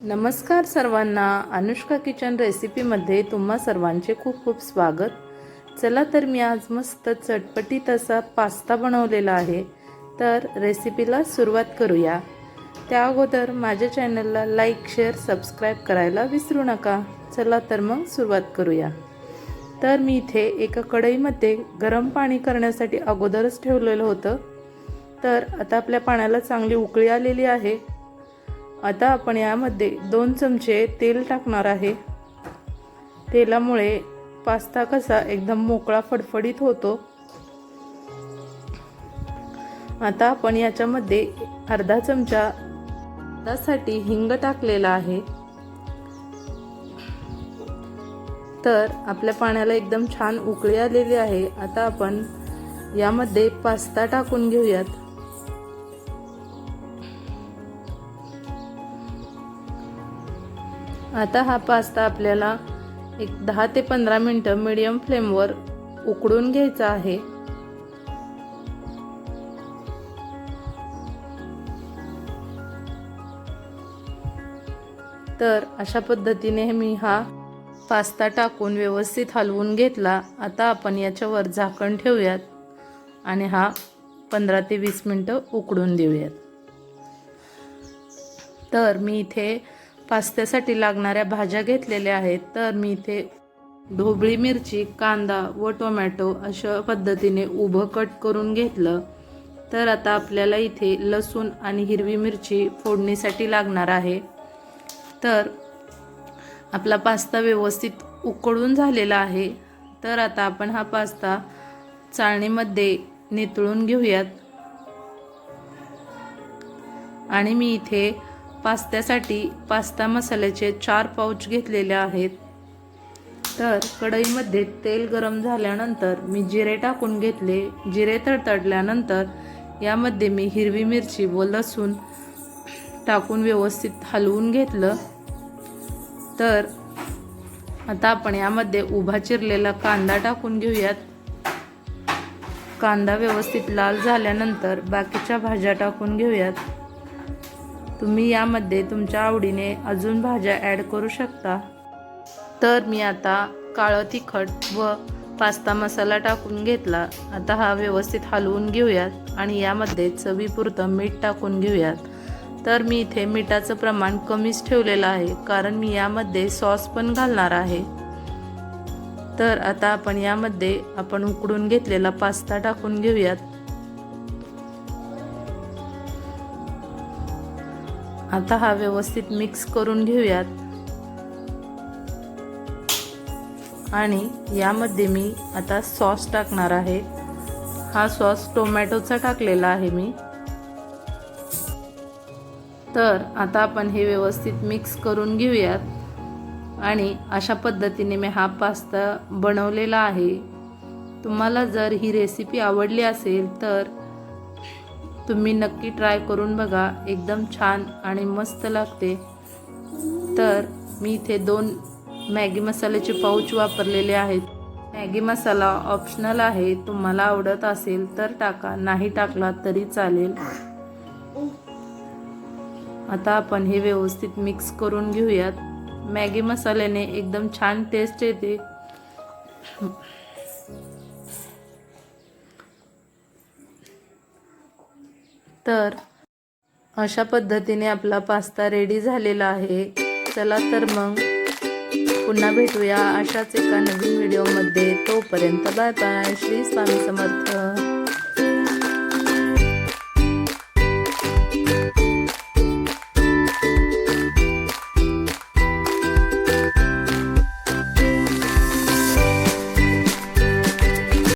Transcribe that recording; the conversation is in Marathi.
नमस्कार सर्वांना. अनुष्का किचन रेसिपीमध्ये तुम्हा सर्वांचे खूप खूप स्वागत. चला तर मी आज मस्त चटपटीत असा पास्ता बनवलेला आहे. तर रेसिपीला सुरुवात करूया. त्या अगोदर माझ्या चॅनलला लाईक शेअर सबस्क्राईब करायला विसरू नका. चला तर मग सुरुवात करूया. तर मी इथे एका कढईमध्ये गरम पाणी करण्यासाठी अगोदरच ठेवलेलं होतं. तर आता आपल्या पाण्याला चांगली उकळी आलेली आहे. आता आपण यामध्ये दोन चमचे तेल टाकणार आहे. तेलामुळे पास्ता कसा एकदम मोकळा फडफडीत होतो. आता आपण याच्यामध्ये अर्धा चमचा साठी हिंग टाकलेला आहे. तर आपल्या पाण्याला एकदम छान उकळी आलेली आहे. आता आपण यामध्ये पास्ता टाकून घेऊयात. आता हा पास्ता आपल्याला एक दहा ते पंधरा मिनटं मीडियम फ्लेमवर उकडून घ्यायचा आहे. तर अशा पद्धतीने मी हा पास्ता टाकून व्यवस्थित हलवून घेतला. आता आपण याच्यावर झाकण ठेवूयात आणि हा पंधरा ते वीस मिनटं उकडून देऊयात. तर मी इथे पास्त्यासाठी लागणाऱ्या भाज्या घेतलेल्या आहेत तर मी इथे ढोबळी मिरची कांदा व टोमॅटो अशा पद्धतीने उभं कट करून घेतलं. तर आता आपल्याला इथे लसूण आणि हिरवी मिरची फोडणीसाठी लागणार आहे. तर आपला पास्ता व्यवस्थित उकळून झालेला आहे. तर आता आपण हा पास्ता चाळणीमध्ये नितळून घेऊयात. आणि मी इथे पास्त्यासाठी पास्ता मसाल्याचे चार पाऊच घेतलेले आहेत. तर कढईमध्ये तेल गरम झाल्यानंतर मी जिरे टाकून घेतले. जिरे तडतडल्यानंतर यामध्ये मी हिरवी मिरची व लसूण टाकून व्यवस्थित हलवून घेतलं. तर आता आपण यामध्ये उभा चिरलेला कांदा टाकून घेऊयात. कांदा व्यवस्थित लाल झाल्यानंतर बाकीच्या भाज्या टाकून घेऊयात. तुम्ही यामध्ये तुमच्या आवडीने अजून भाज्या ॲड करू शकता. तर मी आता काळं तिखट व पास्ता मसाला टाकून घेतला. आता हा व्यवस्थित हलवून घेऊयात आणि यामध्ये चवीपुरतं मीठ टाकून घेऊयात. तर मी इथे मिठाचं प्रमाण कमीच ठेवलेलं आहे कारण मी यामध्ये सॉस पण घालणार आहे. तर आता आपण यामध्ये आपण उकडून घेतलेला पास्ता टाकून घेऊयात. आता हा व्यवस्थित मिक्स करून घेऊयात. आणि यामध्ये मी आता सॉस टाकणार आहे. हा सॉस टोमॅटोचा टाकलेला आहे मी. तर आता आपण हे व्यवस्थित मिक्स करून घेऊयात. आणि अशा पद्धतीने मी हा पास्ता बनवलेला आहे. तुम्हाला जर ही रेसिपी आवडली असेल तर तुम्ही नक्की ट्राय करून बघा. एकदम छान आणि मस्त लागते. तर मी इथे दोन मॅगी मसाल्याचे पाऊच वापरलेले आहेत. मॅगी मसाला ऑप्शनल आहे. तुम्हाला आवडत असेल तर टाका. नाही टाकला तरी चालेल. आता आपण हे व्यवस्थित मिक्स करून घेऊयात. मॅगी मसाल्याने एकदम छान टेस्ट येते. तर अशा पद्धतीने आपला पास्ता रेडी झालेला आहे. चला तर मग पुन्हा भेटूया अशाच एका नवीन व्हिडिओमध्ये तोपर्यंत बाय बाय श्री स्वामी समर्थ.